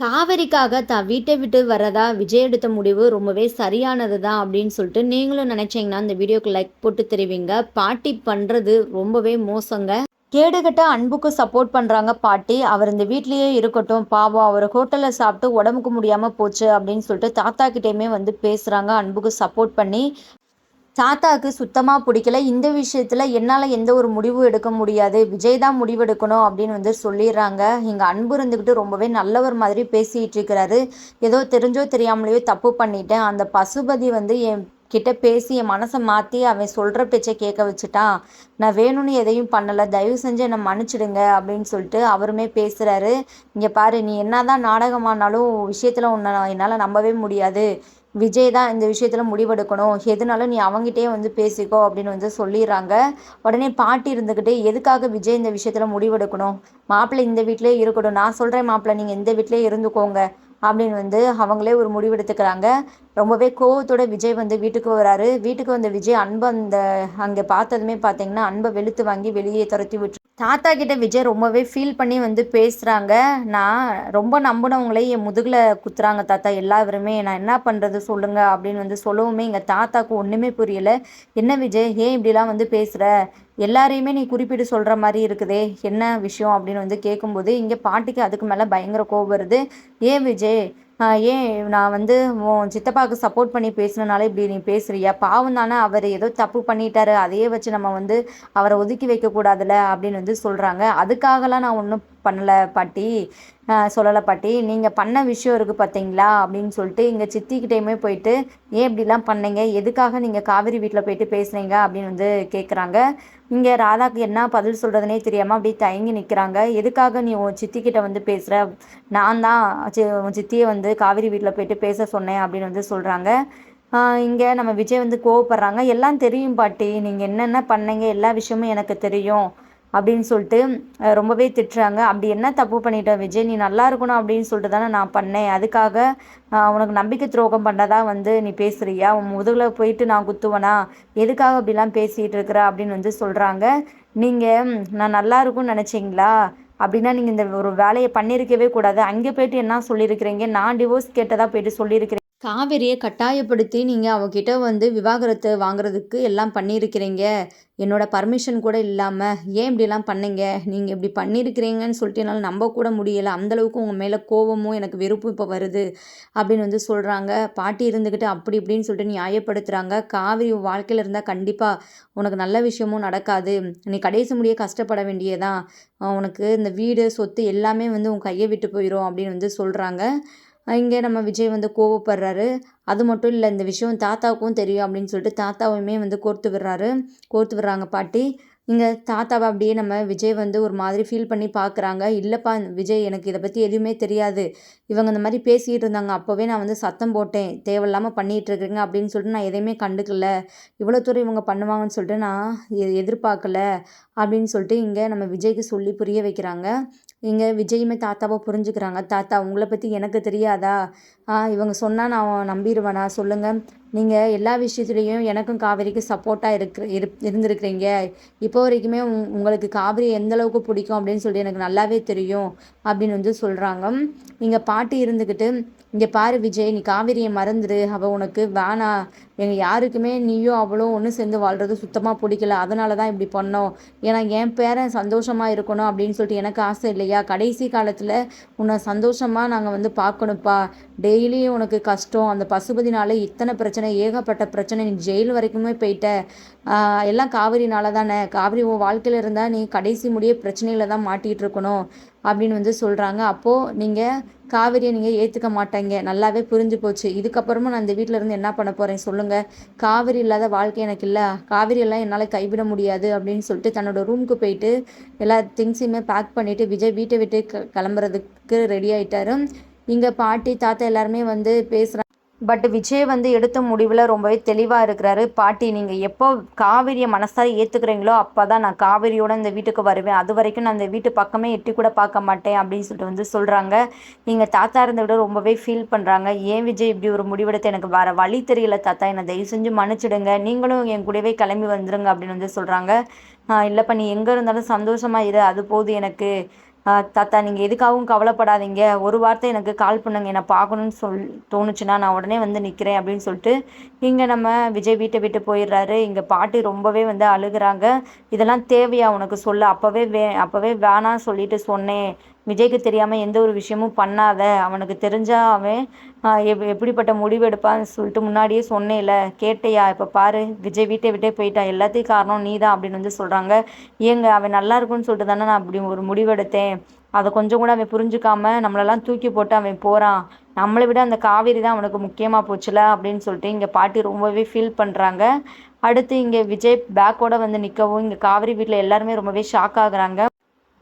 காவேரிக்காக தான் வீட்டை விட்டு வரதா விஜய் எடுத்த முடிவு ரொம்பவே சரியானது தான் அப்படின்னு சொல்லிட்டு நீங்களும் நினச்சிங்கன்னா இந்த வீடியோக்கு லைக் போட்டு தெரிவிங்க. பாட்டி பண்ணுறது ரொம்பவே மோசங்க. கேடுகட்ட அன்புக்கு சப்போர்ட் பண்ணுறாங்க பாட்டி. அவர் இந்த வீட்லேயே இருக்கட்டும். பாவம் அவர் ஹோட்டலில் சாப்பிட்டு உடம்புக்கு முடியாமல் போச்சு அப்படின்னு சொல்லிட்டு தாத்தா கிட்டேயுமே வந்து பேசுகிறாங்க அன்புக்கு சப்போர்ட் பண்ணி தாத்தாவுக்கு சுத்தமாக பிடிக்கல. இந்த விஷயத்தில் என்னால் எந்த ஒரு முடிவும் எடுக்க முடியாது. விஜய் தான் முடிவெடுக்கணும் அப்படின்னு வந்து சொல்லிடுறாங்க. இங்கே அன்பு இருந்துக்கிட்டு ரொம்பவே நல்லவர் மாதிரி பேசிகிட்டு இருக்கிறாரு. ஏதோ தெரிஞ்சோ தெரியாமலேயோ தப்பு பண்ணிட்டேன். அந்த பசுபதி வந்து என் கிட்ட பேசி என் மனசை மாற்றி அவன் சொல்கிற பேச்சை கேட்க வச்சுட்டான். நான் வேணும்னு எதையும் பண்ணலை. தயவு செஞ்சு என்னை மன்னிச்சிடுங்க அப்படின்னு சொல்லிட்டு அவருமே பேசுகிறாரு இங்கே பாரு நீ என்ன தான் நாடகமானாலும் விஷயத்தில் உன்னை என்னால் நம்பவே முடியாது. விஜய் தான் இந்த விஷயத்தில் முடிவெடுக்கணும். எதுனாலும் நீ அவங்ககிட்டயே வந்து பேசிக்கோ அப்படின்னு வந்து சொல்லிடுறாங்க. உடனே பாட்டி இருந்துக்கிட்டு எதுக்காக விஜய் இந்த விஷயத்தில் முடிவெடுக்கணும்? மாப்பிள்ளை இந்த வீட்டிலே இருக்கட்டும். நான் சொல்கிறேன் மாப்பிள்ளை நீங்கள் இந்த வீட்டிலே இருந்துக்கோங்க. அப்படின்னு வந்து அவங்களே ஒரு முடிவெடுத்துக்கிறாங்க. ரொம்பவே கோவத்தோட விஜய் வந்து வீட்டுக்கு வராரு. வீட்டுக்கு வந்த விஜய் அன்பை அந்த அங்கே பார்த்ததுமே பார்த்தீங்கன்னா அன்பை வெளுத்து வாங்கி வெளியே துரத்தி விட்டு தாத்தா கிட்ட விஜய் ரொம்பவே ஃபீல் பண்ணி வந்து பேசுகிறாங்க நான் ரொம்ப நம்பினவங்களே என் முதுகில் குத்துறாங்க தாத்தா. எல்லாருமே நான் என்ன பண்ணுறது சொல்லுங்கள் அப்படின்னு வந்து சொல்லவுமே எங்கள் தாத்தாவுக்கு ஒன்றுமே புரியலை. என்ன விஜய் ஏன் இப்படிலாம் வந்து பேசுகிற எல்லாரையுமே நீ குறிப்பிட்டு சொல்கிற மாதிரி இருக்குதே. என்ன விஷயம் அப்படின்னு வந்து கேட்கும்போது இங்கே பாட்டிக்கு அதுக்கு மேலே பயங்கர கோபம் வருது. ஏன் விஜய் ஏன் நான் வந்து உன் சித்தப்பாவுக்கு சப்போர்ட் பண்ணி பேசினனால இப்படி நீ பேசுறியா? பாவம் தானே அவர் ஏதோ தப்பு பண்ணிட்டாரு. அதையே வச்சு நம்ம வந்து அவரை ஒதுக்கி வைக்கக்கூடாதுல்ல அப்படின்னு வந்து சொல்கிறாங்க அதுக்காகலாம் நான் ஒன்றும் பண்ணலை பாட்டி. சொல்லலை பாட்டி. நீங்கள் பண்ண விஷயம் இருக்குது பார்த்தீங்களா அப்படின்னு சொல்லிட்டு இங்கே சித்திக்கிட்டேயுமே போயிட்டு ஏன் இப்படிலாம் பண்ணீங்க? எதுக்காக நீங்கள் காவிரி வீட்டில் போயிட்டு பேசுனீங்க? அப்படின்னு வந்து கேட்குறாங்க இங்கே ராதாக்கு என்ன பதில் சொல்கிறதுனே தெரியாமல் அப்படியே தயங்கி நிற்கிறாங்க எதுக்காக நீ உன் சித்திக்கிட்ட வந்து பேசுகிற நான் தான் உன் சித்தியை வந்து காவிரி வீட்டில் போயிட்டு பேச சொன்னேன் அப்படின்னு வந்து சொல்கிறாங்க இங்கே நம்ம விஜய் வந்து கோவப்படுறாங்க. எல்லாம் தெரியும் பாட்டி. நீங்கள் என்னென்ன பண்ணீங்க? எல்லா விஷயமும் எனக்கு தெரியும். அப்படின்னு சொல்லிட்டு ரொம்பவே திட்டுறாங்க. அப்படி என்ன தப்பு பண்ணிட்டேன் விஜய்? நீ நல்லா இருக்கணும் அப்படின்னு சொல்லிட்டு தானே நான் பண்ணேன். அதுக்காக உனக்கு நம்பிக்கை துரோகம் பண்ணதா வந்து நீ பேசுகிறியா உன் முதுகில் போயிட்டு நான் குத்துவனா? எதுக்காக அப்படிலாம் பேசிகிட்டு இருக்கிற? அப்படின்னு வந்து சொல்கிறாங்க நீங்கள் நான் நல்லா இருக்கும்னு நினச்சிங்களா? அப்படின்னா நீங்கள் இந்த ஒரு வேலையை பண்ணியிருக்கவே கூடாது. அங்கே போயிட்டு என்ன சொல்லியிருக்கிறீங்க? நான் டிவோர்ஸ் கேட்டதாக போயிட்டு சொல்லியிருக்கிறேன் காவேரியை கட்டாயப்படுத்தி நீங்கள் அவகிட்ட வந்து விவாகரத்து வாங்குறதுக்கு எல்லாம் பண்ணியிருக்கிறீங்க. என்னோட பர்மிஷன் கூட இல்லாமல் ஏன் இப்படிலாம் பண்ணீங்க? நீங்கள் இப்படி பண்ணியிருக்கிறீங்கன்னு சொல்லிட்டு என்னால் நம்ப கூட முடியலை. அந்தளவுக்கு உங்கள் மேலே கோபமும் எனக்கு வெறுப்பும் இப்போ வருது அப்படின்னு வந்து சொல்கிறாங்க பாட்டி இருந்துக்கிட்டு அப்படி இப்படின்னு சொல்லிட்டு நியாயப்படுத்துகிறாங்க காவிரி வாழ்க்கையில் இருந்தால் கண்டிப்பாக உனக்கு நல்ல விஷயமும் நடக்காது. நீ கடைசி முடிய கஷ்டப்பட வேண்டியதான் உனக்கு இந்த வீடு சொத்து எல்லாமே வந்து உன் கையை விட்டு போயிடும் அப்படின்னு வந்து சொல்கிறாங்க இங்கே நம்ம விஜய் வந்து கோவப்படுறாரு. அது மட்டும் இல்லை இந்த விஷயம் தாத்தாவுக்கும் தெரியும் அப்படின்னு சொல்லிட்டு தாத்தாவுமே வந்து கோர்த்து விடுறாரு. கோர்த்து விடுறாங்க பாட்டி. இங்கே தாத்தாவை அப்படியே நம்ம விஜய் வந்து ஒரு மாதிரி ஃபீல் பண்ணி பார்க்குறாங்க. இல்லைப்பா விஜய் எனக்கு இதை பற்றி எதுவுமே தெரியாது. இவங்க இந்த மாதிரி பேசிகிட்டு இருந்தாங்க. அப்போவே நான் வந்து சத்தம் போட்டேன். தேவையில்லாமல் பண்ணிகிட்டு இருக்கிறீங்க அப்படின்னு சொல்லிட்டு நான் எதையுமே கண்டுக்கல. இவ்வளோ தூரம் இவங்க பண்ணுவாங்கன்னு சொல்லிட்டு நான் எதிர்பார்க்கல அப்படின்னு சொல்லிட்டு இங்கே நம்ம விஜய்க்கு சொல்லி புரிய வைக்கிறாங்க. இங்கே விஜயுமே தாத்தாவை புரிஞ்சுக்கிறாங்க. தாத்தா உங்களை பற்றி எனக்கு தெரியாதா? இவங்க சொன்னால் நான் நம்பிடுவேனா சொல்லுங்கள் நீங்கள் எல்லா விஷயத்துலேயும் எனக்கும் காவேரிக்கு சப்போர்ட்டாக இருக்கு இரு இருந்திருக்கிறீங்க. இப்போ வரைக்குமே உங் உங்களுக்கு காவிரி எந்தளவுக்கு பிடிக்கும் அப்படின்னு சொல்லி எனக்கு நல்லாவே தெரியும் அப்படின்னு வந்து சொல்கிறாங்க இங்கே பாட்டி இருந்துக்கிட்டு இங்கே பாரு விஜய் நீ காவிரியை மறந்துடு அவள் உனக்கு வேணாம் எங்கள் யாருக்குமே நீயும் அவளும் ஒன்று சேர்ந்து வாழ்கிறது சுத்தமாக பிடிக்கல. அதனால தான் இப்படி பண்ணோம். ஏன்னா என் பேரன் சந்தோஷமாக இருக்கணும் அப்படின்னு சொல்லிட்டு எனக்கு ஆசை இல்லையா? கடைசி காலத்தில் உன்னை சந்தோஷமாக நாங்கள் வந்து பார்க்கணும்ப்பா. டெய்லியும் உனக்கு கஷ்டம். அந்த பசுபதினால இத்தனை பிரச்சனை ஏகப்பட்ட பிரச்சனை. நீ ஜெயில் வரைக்குமே போயிட்ட. எல்லாம் காவிரினால தானே காவிரி உன் வாழ்க்கையில் இருந்தால் நீ கடைசி முடிய பிரச்சனையில் தான் மாட்டிகிட்டு இருக்கணும். அப்படின்னு வந்து சொல்கிறாங்க அப்போது நீங்கள் காவிரியை நீங்கள் ஏற்றுக்க மாட்டேங்க. நல்லாவே புரிஞ்சு போச்சு. இதுக்கப்புறமும் நான் இந்த வீட்டில் இருந்து என்ன பண்ண போகிறேன் சொல்லுங்கள் காவிரி இல்லாத வாழ்க்கை எனக்கு இல்லை. காவிரியெல்லாம் என்னால் கைவிட முடியாது அப்படின்னு சொல்லிட்டு தன்னோட ரூமுக்கு போயிட்டு எல்லா திங்ஸையுமே பேக் பண்ணிவிட்டு விஜய் வீட்டை விட்டு கிளம்புறதுக்கு ரெடி ஆகிட்டாரு இங்கே பாட்டி தாத்தா எல்லாருமே வந்து பேசுகிறாங்க பட் விஜய் வந்து எடுத்த முடிவில் ரொம்பவே தெளிவாக இருக்கிறாரு. பாட்டி நீங்கள் எப்போ காவிரியை மனசாக ஏற்றுக்கிறீங்களோ அப்போ தான் நான் காவிரியோட இந்த வீட்டுக்கு வருவேன். அது வரைக்கும் நான் இந்த வீட்டு பக்கமே எட்டி கூட பார்க்க மாட்டேன் அப்படின்னு சொல்லிட்டு வந்து சொல்கிறாங்க நீங்கள் தாத்தா இருந்த விட ரொம்பவே ஃபீல் பண்ணுறாங்க ஏன் விஜய் இப்படி ஒரு முடிவெடுத்து எனக்கு வர வழி தெரியல தாத்தா? என்னை தயவு செஞ்சு மன்னிச்சிடுங்க. நீங்களும் என் கூடவே கிளம்பி வந்துடுங்க அப்படின்னு வந்து சொல்கிறாங்க இல்லைப்பா நீ எங்கே இருந்தாலும் சந்தோஷமாக இரு. அது போது எனக்கு. தாத்தா நீங்கள் எதுக்காகவும் கவலைப்படாதீங்க. ஒரு வார்த்தை எனக்கு கால் பண்ணுங்க. என்னை பார்க்கணுன்னு சொல் தோணுச்சுன்னா நான் உடனே வந்து நிற்கிறேன் அப்படின்னு சொல்லிட்டு இங்கே நம்ம விஜய் வீட்டை விட்டு போயிடுறாரு. இங்கே பாட்டி ரொம்பவே வந்து அழுகிறாங்க. இதெல்லாம் தேவையா உனக்கு? சொல்ல. அப்போவே வே அப்போவே வேணாம் சொல்லிட்டு சொன்னேன். விஜய்க்கு தெரியாமல் எந்த ஒரு விஷயமும் பண்ணாத. அவனுக்கு தெரிஞ்சால் அவன் எப் எப்படிப்பட்ட முடிவு எடுப்பான்னு சொல்லிட்டு முன்னாடியே சொன்னேல கேட்டையா இப்போ பாரு விஜய் வீட்டை விட்டே போயிட்டா. எல்லாத்தையும் காரணம் நீ தான் அப்படின்னு வந்து சொல்கிறாங்க ஏங்க அவன் நல்லா இருக்குன்னு சொல்லிட்டு தானே நான் அப்படி ஒரு முடிவெடுத்தேன் அதை கொஞ்சம் கூட அவன் புரிஞ்சுக்காம நம்மளெல்லாம் தூக்கி போட்டு அவன் போகிறான் நம்மளை விட அந்த காவேரி தான் அவனுக்கு முக்கியமாக போச்சுல அப்படின்னு சொல்லிட்டு இங்கே பாட்டி ரொம்பவே ஃபீல் பண்ணுறாங்க அடுத்து இங்கே விஜய் பேக்கோட வந்து நிற்கவும் இங்கே காவிரி வீட்டில் எல்லாருமே ரொம்பவே ஷாக் ஆகுறாங்க.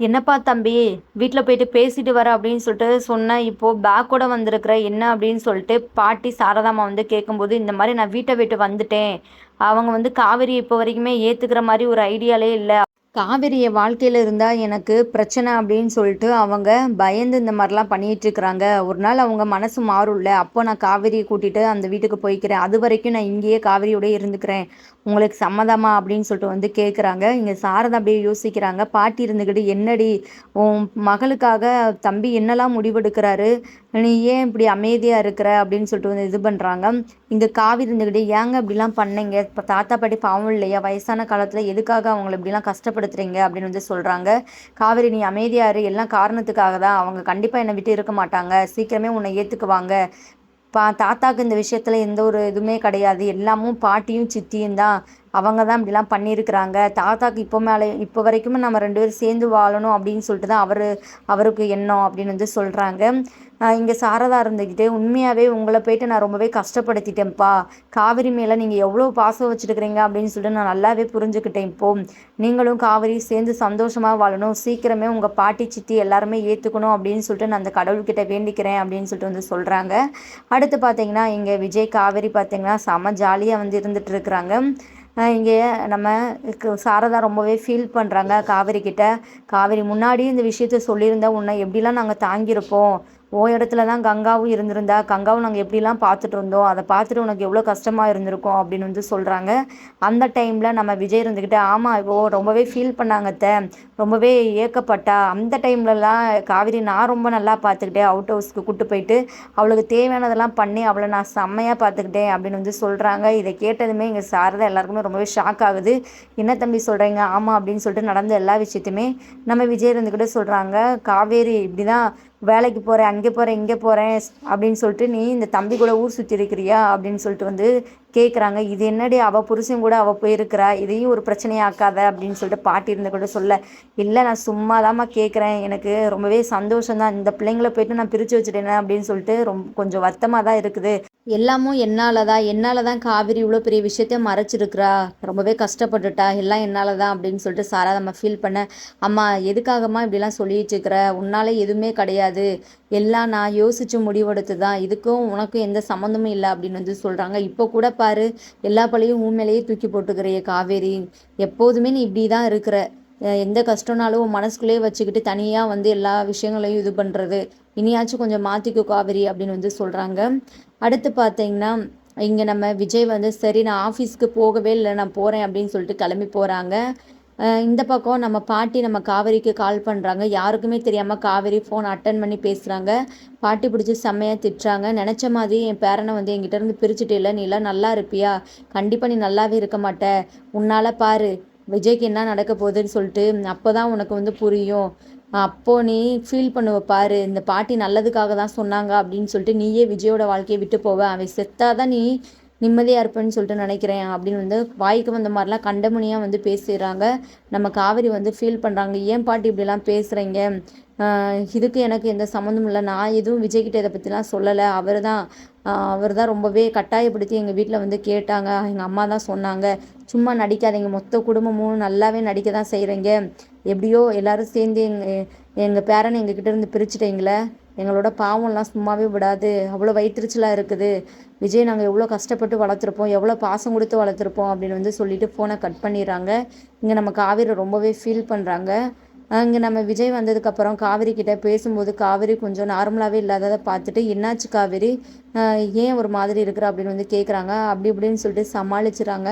என்னப்பா தம்பி வீட்டில் போயிட்டு பேசிட்டு வர அப்படின்னு சொல்லிட்டு சொன்னேன் இப்போது பேக்கோட வந்திருக்கிற என்ன அப்படின்னு சொல்லிட்டு பாட்டி சாரதாமா வந்து கேட்கும்போது இந்த மாதிரி நான் வீட்டை விட்டு வந்துட்டேன். அவங்க வந்து காவிரி இப்போ வரைக்குமே ஏற்றுக்கிற மாதிரி ஒரு ஐடியாலே இல்லை. காவிரியை வாழ்க்கையில் இருந்தால் எனக்கு பிரச்சனை அப்படின்னு சொல்லிட்டு அவங்க பயந்து இந்த மாதிரிலாம் பண்ணிகிட்ருக்குறாங்க ஒரு நாள் அவங்க மனசு மாறும்ல. அப்போ நான் காவிரியை கூட்டிகிட்டு அந்த வீட்டுக்கு போய்க்கிறேன். அது வரைக்கும் நான் இங்கேயே காவிரியோடய இருந்துக்கிறேன். உங்களுக்கு சம்மதமா அப்படின்னு சொல்லிட்டு வந்து கேட்குறாங்க இங்கே சாரதா அப்படியே யோசிக்கிறாங்க. பாட்டி இருந்துக்கிட்டு என்னடி உன் மகளுக்காக தம்பி என்னெல்லாம் முடிவெடுக்கிறாரு? நீ ஏன் இப்படி அமைதியாக இருக்கிற? அப்படின்னு சொல்லிட்டு வந்து இது பண்ணுறாங்க இங்கே காவி இருந்துக்கிட்டு ஏங்க இப்படிலாம் பண்ணீங்க? இப்போ தாத்தா பாட்டி பாவம் இல்லையா? வயசான காலத்தில் எதுக்காக அவங்கள இப்படிலாம் கஷ்டப்படுத்துறீங்க? அப்படின்னு வந்து சொல்கிறாங்க காவிரி நீ அமைதியாரு எல்லாம் காரணத்துக்காக தான். அவங்க கண்டிப்பாக என்னை விட்டு இருக்க மாட்டாங்க. சீக்கிரமே உன்னை ஏற்றுக்குவாங்க பா தாத்தாக்கு இந்த விஷயத்தில் எந்த ஒரு இதுவுமே கிடையாது. எல்லாமும் பாட்டியும் சித்தியும் தான். அவங்க தான் இப்படிலாம் பண்ணியிருக்கிறாங்க. தாத்தாக்கு இப்போ மேலே இப்போ வரைக்குமே நம்ம ரெண்டு பேரும் சேர்ந்து வாழணும் அப்படின்னு சொல்லிட்டு தான் அவர் அவருக்கு எண்ணம் அப்படின்னு வந்து சொல்கிறாங்க இங்கே சாரதா இருந்துக்கிட்டு உண்மையாகவே உங்களை போயிட்டு நான் ரொம்பவே கஷ்டப்படுத்திட்டேன்ப்பா. காவிரி மேலே நீங்கள் எவ்வளோ பாசம் வச்சுருக்கிறீங்க அப்படின்னு சொல்லிட்டு நான் நல்லாவே புரிஞ்சுக்கிட்டேன் இப்போது நீங்களும் காவிரி சேர்ந்து சந்தோஷமாக வாழணும். சீக்கிரமே உங்கள் பாட்டி சித்தி எல்லாருமே ஏற்றுக்கணும் அப்படின்னு சொல்லிட்டு நான் அந்த கடவுள்கிட்ட வேண்டிக்கிறேன் அப்படின்னு சொல்லிட்டு வந்து சொல்கிறாங்க அடுத்து பார்த்தீங்கன்னா இங்கே விஜய் காவேரி பார்த்தீங்கன்னா செம ஜாலியாக வந்து இருந்துகிட்டு இருக்கிறாங்க. இங்கே நம்ம சாரதா ரொம்பவே ஃபீல் பண்ணுறாங்க காவேரி கிட்ட காவேரி முன்னாடி இந்த விஷயத்த சொல்லியிருந்தா உன்னை எப்படிலாம் நாங்கள் தாங்கியிருப்போம்? ஓ இடத்துல தான் கங்காவும் இருந்திருந்தா கங்காவும் நாங்கள் எப்படிலாம் பார்த்துட்டு இருந்தோம் அதை பார்த்துட்டு உனக்கு எவ்வளோ கஷ்டமாக இருந்திருக்கும் அப்படின்னு வந்து சொல்கிறாங்க அந்த டைமில் நம்ம விஜய் இருந்துக்கிட்டு ஆமாம் ஓ ரொம்பவே ஃபீல் பண்ணாங்க த ரொம்பவே ஏக்கப்பட்டா. அந்த டைம்லலாம் காவிரி நான் ரொம்ப நல்லா பார்த்துக்கிட்டேன் அவுட் ஹவுஸ்க்கு கூப்பிட்டு போயிட்டு அவளுக்கு தேவையானதெல்லாம் பண்ணி அவளை நான் செம்மையாக பார்த்துக்கிட்டேன் அப்படின்னு வந்து சொல்கிறாங்க இதை கேட்டதுமே எங்கள் சாரதா எல்லாருக்குமே ரொம்பவே ஷாக் ஆகுது. என்ன தம்பி சொல்கிறீங்க ஆமாம் அப்படின்னு சொல்லிட்டு நடந்த எல்லா விஷயத்தையுமே நம்ம விஜய் இருந்துக்கிட்டு சொல்கிறாங்க காவேரி இப்படி தான் வேலைக்கு போகிறேன் அங்கே போகிறேன் இங்கே போகிறேன் அப்படின்னு சொல்லிட்டு நீ இந்த தம்பி கூட ஊர் சுற்றி இருக்கிறியா அப்படின்னு சொல்லிட்டு வந்து கேட்குறாங்க இது என்னடி அவள் புருஷன் கூட அவள் போயிருக்கிறா? இதையும் ஒரு பிரச்சனையாக்காத அப்படின்னு சொல்லிட்டு பாட்டி இருந்த கூட சொல்ல இல்லை நான் சும்மா தாம்மா கேட்குறேன் எனக்கு ரொம்பவே சந்தோஷம் தான் இந்த பிள்ளைங்கள போயிட்டு நான் பிரித்து வச்சுட்டேனே அப்படின்னு சொல்லிட்டு ரொம்ப கொஞ்சம் வருத்தமாக தான் இருக்குது. எல்லாமும் என்னால் தான் என்னால் தான் காவிரி இவ்வளோ பெரிய விஷயத்த மறைச்சிருக்கிறா? ரொம்பவே கஷ்டப்பட்டுட்டா. எல்லாம் என்னால் தான் அப்படின்னு சொல்லிட்டு சாரா நம்ம ஃபீல் பண்ண அம்மா எதுக்காகம்மா இப்படிலாம் சொல்லிட்டுருக்கிற உன்னால் எதுவுமே கிடையாது. எல்லாம் நான் யோசித்து முடிவெடுத்து தான் இதுக்கும் உனக்கும் எந்த சம்மந்தமும் இல்லை. அப்படின்னு வந்து சொல்கிறாங்க இப்போ கூட பாரு எல்லா பழையும் உன் மேலேயே தூக்கி போட்டுக்கிறைய காவேரி. எப்போதுமே நீ இப்படி தான் இருக்கிற. எந்த கஷ்டம்னாலும் மனசுக்குள்ளேயே வச்சுக்கிட்டு தனியாக வந்து எல்லா விஷயங்களையும் இது பண்ணுறது இனியாச்சும் கொஞ்சம் மாற்றிக்கோ காவிரி அப்படின்னு வந்து சொல்கிறாங்க அடுத்து பார்த்தீங்கன்னா இங்கே நம்ம விஜய் வந்து சரி நான் ஆஃபீஸ்க்கு போகவே இல்லை நான் போகிறேன் அப்படின்னு சொல்லிட்டு கிளம்பி போகிறாங்க இந்த பக்கம் நம்ம பாட்டி நம்ம காவேரிக்கு கால் பண்ணுறாங்க யாருக்குமே தெரியாமல் காவேரி ஃபோன் அட்டன் பண்ணி பேசுகிறாங்க பாட்டி பிடிச்சி செம்மையாக திட்டுறாங்க. நினச்ச மாதிரி என் பேரனை வந்து என்கிட்ட இருந்து பிரிச்சுட்டு இல்லை நீ எல்லாம் நல்லா இருப்பியா? கண்டிப்பாக நீ நல்லாவே இருக்க மாட்ட. உன்னால் பாரு விஜய்க்கு என்ன நடக்க போகுதுன்னு சொல்லிட்டு அப்போ தான் உனக்கு வந்து புரியும். அப்போது நீ ஃபீல் பண்ணுவ பாரு இந்த பாட்டி நல்லதுக்காக தான் சொன்னாங்க அப்படின்னு சொல்லிட்டு நீயே விஜயோட வாழ்க்கையை விட்டு போவ. அவன் செத்தாதான் நீ நிம்மதியாக இருப்பேன்னு சொல்லிட்டு நினைக்கிறேன் அப்படின்னு வந்து வாய்க்கு வந்த மாதிரிலாம் கண்டமணியாக வந்து பேசிடுறாங்க. நம்ம காவிரி வந்து ஃபீல் பண்ணுறாங்க ஏன் பாட்டி இப்படிலாம் பேசுகிறீங்க இதுக்கு எனக்கு எந்த சம்மந்தமும் இல்லை. நான் எதுவும் விஜய்கிட்ட இதை பற்றிலாம் சொல்லலை. அவர் தான் அவர் தான் ரொம்பவே கட்டாயப்படுத்தி எங்கள் வீட்டில் வந்து கேட்டாங்க. எங்கள் அம்மா தான் சொன்னாங்க. சும்மா நடிக்காதீங்க. மொத்த குடும்பமும் நல்லாவே நடிக்க தான் செய்கிறீங்க எப்படியோ எல்லோரும் சேர்ந்து எங்கள் எங்கள் பேரனை எங்ககிட்ட இருந்து பிரிச்சுட்டீங்களே? எங்களோட பாவம்லாம் சும்மாவே விடாது. அவ்வளோ வயிற்றுச்சலாக இருக்குது. விஜய் நாங்கள் எவ்வளோ கஷ்டப்பட்டு வளர்த்துருப்போம் எவ்வளோ பாசம் கொடுத்து வளர்த்துருப்போம் அப்படின்னு வந்து சொல்லிவிட்டு ஃபோனை கட் பண்ணிடுறாங்க. இங்கே நம்ம காவிரி ரொம்பவே ஃபீல் பண்ணுறாங்க இங்கே நம்ம விஜய் வந்ததுக்கப்புறம் காவிரி கிட்டே பேசும்போது காவிரி கொஞ்சம் நார்மலாகவே இல்லாததை பார்த்துட்டு என்னாச்சு காவிரி? ஏன் ஒரு மாதிரி இருக்கிற? அப்படின்னு வந்து கேட்குறாங்க அப்படி இப்படின்னு சொல்லிட்டு சமாளிச்சுறாங்க.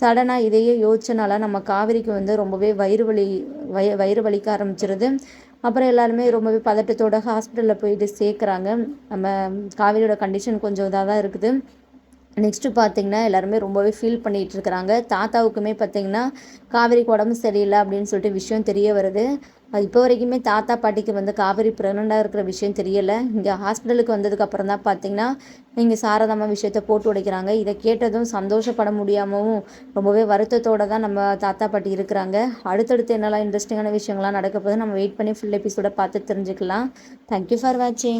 சடனாக இதையே யோசிச்சனால நம்ம காவிரிக்கு வந்து ரொம்பவே வயிறு வலி வய வயிறு வலிக்க ஆரம்பிச்சிருது. அப்புறம் எல்லாருமே ரொம்பவே பதட்டத்தோட ஹாஸ்பிட்டலில் போயிட்டு சேர்க்குறாங்க. நம்ம காவேரியோட கண்டிஷன் கொஞ்சம் இதாக தான் இருக்குது. நெக்ஸ்ட்டு பார்த்தீங்கன்னா எல்லாருமே ரொம்பவே ஃபீல் பண்ணிகிட்டு இருக்கிறாங்க. தாத்தாவுக்குமே பார்த்தீங்கன்னா காவேரிக்கு உடம்பு சரியில்லை அப்படின்னு சொல்லிட்டு விஷயம் தெரிய வருது. இப்போ வரைக்குமே தாத்தா பாட்டிக்கு வந்து காவேரி ப்ரெக்னெண்ட்டாக இருக்கிற விஷயம் தெரியலை. இங்கே ஹாஸ்பிட்டலுக்கு வந்ததுக்கப்புறம் தான் பார்த்தீங்கன்னா இங்கே சாரதாமா விஷயத்த போட்டு உடைக்கிறாங்க. இதை கேட்டதும் சந்தோஷப்பட முடியாமவும் ரொம்பவே வருத்தத்தோடு தான் நம்ம தாத்தா பாட்டி இருக்கிறாங்க. அடுத்தடுத்து என்னெல்லாம் இன்ட்ரெஸ்டிங்கான விஷயங்கள்லாம் நடக்க போது நம்ம வெயிட் பண்ணி ஃபுல் எபிசோட பார்த்து தெரிஞ்சுக்கலாம். தேங்க்யூ ஃபார் வாட்சிங்